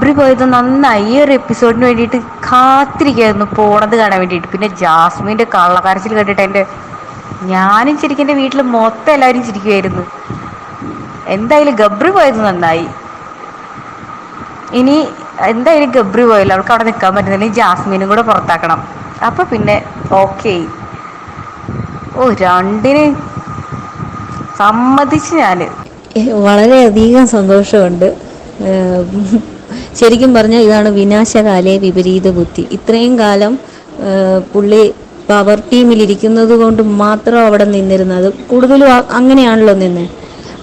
ഗബ്രി പോയത് നന്നായി ഈ ഒരു എപ്പിസോഡിന് വേണ്ടിയിട്ട് കാത്തിരിക്കായിരുന്നു പോണത് കാണാൻ വേണ്ടിയിട്ട്. പിന്നെ ജാസ്മിന്റെ കള്ളക്കരച്ചിൽ കണ്ടിട്ട് എന്റെ ഞാനും ശരിക്കും എന്റെ വീട്ടിൽ മൊത്തം എല്ലാവരും ചിരിക്കുമായിരുന്നു എന്തായാലും ഗബ്രി പോയത് നന്നായി. ഇനി എന്തായാലും ഗബ്രി പോയല്ലോ. അവൾക്ക് അവിടെ നിൽക്കാൻ പറ്റുന്നില്ല. ജാസ്മിനും കൂടെ പുറത്താക്കണം. അപ്പോൾ പിന്നെ ഓക്കെ. ഓ രണ്ടിന് സമ്മതിച്ച് ഞാൻ വളരെയധികം സന്തോഷമുണ്ട്. ശരിക്കും പറഞ്ഞാൽ ഇതാണ് വിനാശകാലേ വിപരീത ബുദ്ധി. ഇത്രയും കാലം പുള്ളി പവർ ടീമിലിരിക്കുന്നത് കൊണ്ട് മാത്രം അവിടെ നിന്നിരുന്നത്. കൂടുതലും അങ്ങനെയാണല്ലോ നിന്ന്.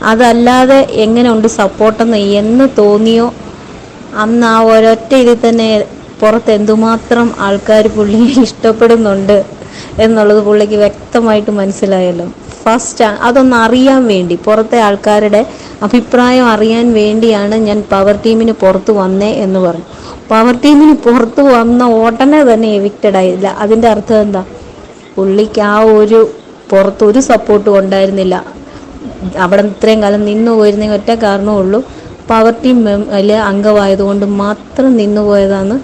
അതല്ലാതെ എങ്ങനെ ഉണ്ട് സപ്പോർട്ടെന്ന് എന്ന് തോന്നിയോ? അന്ന് ആ ഒരൊറ്റ ഇതിൽ തന്നെ പുറത്ത് എന്തുമാത്രം ആൾക്കാർ പുള്ളിയെ ഇഷ്ടപ്പെടുന്നുണ്ട് എന്നുള്ളത് പുള്ളിക്ക് വ്യക്തമായിട്ട് മനസ്സിലായല്ലോ. ഫസ്റ്റ് അതൊന്ന് അറിയാൻ വേണ്ടി പുറത്തെ ആൾക്കാരുടെ അഭിപ്രായം അറിയാൻ വേണ്ടിയാണ് ഞാൻ പവർ ടീമിന് പുറത്ത് വന്നേ എന്ന് പറഞ്ഞു. പവർ ടീമിന് പുറത്ത് വന്ന ഉടനെ തന്നെ എവിക്റ്റഡ് ആയില്ല. അതിന്റെ അർത്ഥം എന്താ? പുള്ളിക്ക് ആ ഒരു പുറത്ത് ഒരു സപ്പോർട്ടും ഉണ്ടായിരുന്നില്ല. അവിടെ ഇത്രയും കാലം നിന്നു പോയിരുന്ന ഒറ്റ കാരണമേ ഉള്ളൂ. പവർ ടീം അതിൽ അംഗമായതുകൊണ്ട് മാത്രം നിന്നു പോയതാണ്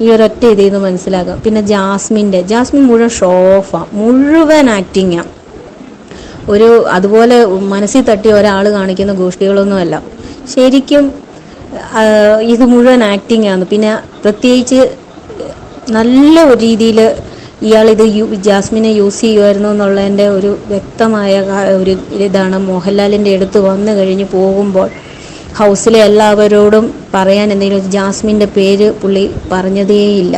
ഈ ഒരൊറ്റ ഇതിൽ നിന്ന് മനസ്സിലാക്കാം. പിന്നെ ജാസ്മിന്റെ ജാസ്മിൻ മുഴുവൻ ഷോ ഓഫാണ് മുഴുവൻ ആക്ടിങ്ങാണ് ഒരു അതുപോലെ മനസ്സിൽ തട്ടിയ ഒരാൾ കാണിക്കുന്ന ഗോഷ്ഠികളൊന്നുമല്ല ശരിക്കും ഇത് മുഴുവൻ ആക്ടിങ് ആണ്. പിന്നെ പ്രത്യേകിച്ച് നല്ല രീതിയിൽ ഇയാൾ ഇത് ജാസ്മിനെ യൂസ് ചെയ്യുമായിരുന്നു എന്നുള്ളതിന്റെ ഒരു വ്യക്തമായ ഒരു ഇതാണ്. മോഹൻലാലിന്റെ അടുത്ത് വന്നു കഴിഞ്ഞ് പോകുമ്പോൾ ഹൗസിലെ എല്ലാവരോടും പറയാൻ എന്തെങ്കിലും ജാസ്മിന്റെ പേര് പുള്ളി പറഞ്ഞതേയില്ല.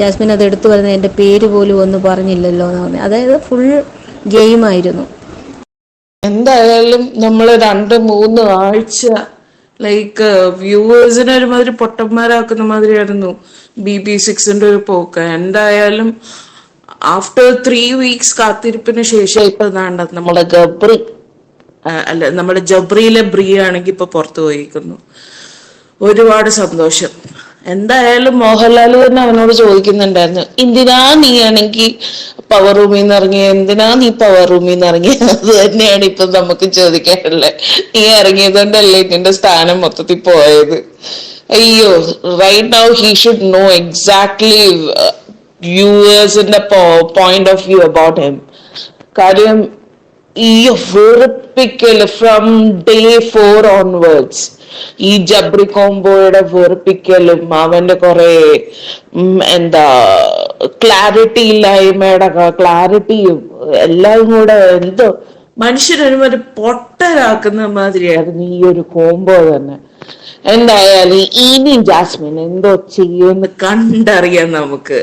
ജാസ്മിൻ അത് എടുത്തു വരുന്നത് എന്റെ പേര് പോലും ഒന്ന് പറഞ്ഞില്ലല്ലോ എന്ന് പറഞ്ഞു അതായത് ഫുൾ ഗെയിമായിരുന്നു. എന്തായാലും നമ്മൾ രണ്ട് മൂന്ന് ആഴ്ച ലൈക്ക് വ്യൂവേഴ്സിനെ ഒരുമാതിരി പൊട്ടന്മാരാക്കുന്ന മാതിരിയായിരുന്നു ബി ബി സിക്സിന്റെ ഒരു പോക്ക്. എന്തായാലും ആഫ്റ്റർ ത്രീ വീക്സ് കാത്തിരിപ്പിന് ശേഷം ഇപ്പൊ വേണ്ട നമ്മുടെ ഗബ്രി അല്ല നമ്മുടെ ജബ്രിയിലെ ബ്രിയാണെങ്കിൽ ഇപ്പൊ പുറത്തു പോയിരിക്കുന്നു. ഒരുപാട് സന്തോഷം. എന്തായാലും മോഹൻലാൽ തന്നെ അവനോട് ചോദിക്കുന്നുണ്ടായിരുന്നു എന്തിനാ നീ ആണെങ്കിൽ പവർ റൂമിൽ നിന്ന് ഇറങ്ങിയ എന്തിനാ നീ പവർ റൂമിൽ നിന്ന് ഇറങ്ങിയ അത് തന്നെയാണ് ഇപ്പൊ നമുക്ക് ചോദിക്കാനുള്ളത് നീ ഇറങ്ങിയത് കൊണ്ടല്ലേ നിന്റെ സ്ഥാനം മൊത്തത്തിൽ പോയത്? അയ്യോ right now he should know exactly വ്യൂവേഴ്സിന്റെ point of view about him കാര്യം ഈ വെറുപ്പിക്കൽ ഫ്രം ഡേ ഫോർ ഓൺവേർഡ്സ് ഈ ജബ്രി കോംബോയുടെ വെറുപ്പിക്കലും അവന്റെ കുറെ എന്താ ക്ലാരിറ്റി ഇല്ലായ്മയുടെ ക്ലാരിറ്റിയും എല്ലാം കൂടെ എന്തോ മനുഷ്യനൊരുമാതിരി പൊട്ടരാക്കുന്ന മാതിരിയായിരുന്നു ഈ ഒരു കോംബോ തന്നെ. എന്തായാലും ഇനി ജാസ്മിൻ എന്തോ ചെയ്യുമെന്ന് കണ്ടറിയാം നമുക്ക്.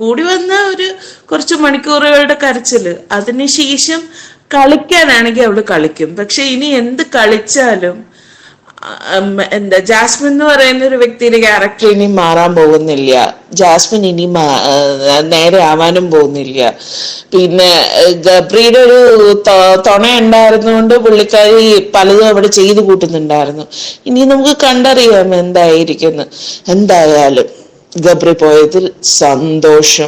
കൂടി വന്ന ഒരു കുറച്ച് മണിക്കൂറുകളുടെ കരച്ചിൽ. അതിനുശേഷം കളിക്കാനാണെങ്കിൽ അവൾ കളിക്കും. പക്ഷെ ഇനി എന്ത് കളിച്ചാലും എന്താ ജാസ്മിൻ എന്ന് പറയുന്ന ഒരു വ്യക്തിയുടെ ക്യാരക്ടർ ഇനി മാറാൻ പോകുന്നില്ല. ജാസ്മിൻ ഇനി നേരെ ആവാനും പോകുന്നില്ല. പിന്നെ ഗബ്രിയുടെ ഒരു തുണ ഉണ്ടായിരുന്നുകൊണ്ട് പുള്ളിക്കാരി പലതും അവിടെ ചെയ്തു കൂട്ടുന്നുണ്ടായിരുന്നു. ഇനി നമുക്ക് കണ്ടറിയാം എന്തായിരിക്കുന്നു. എന്തായാലും ഗബ്രി പോയതിൽ സന്തോഷം.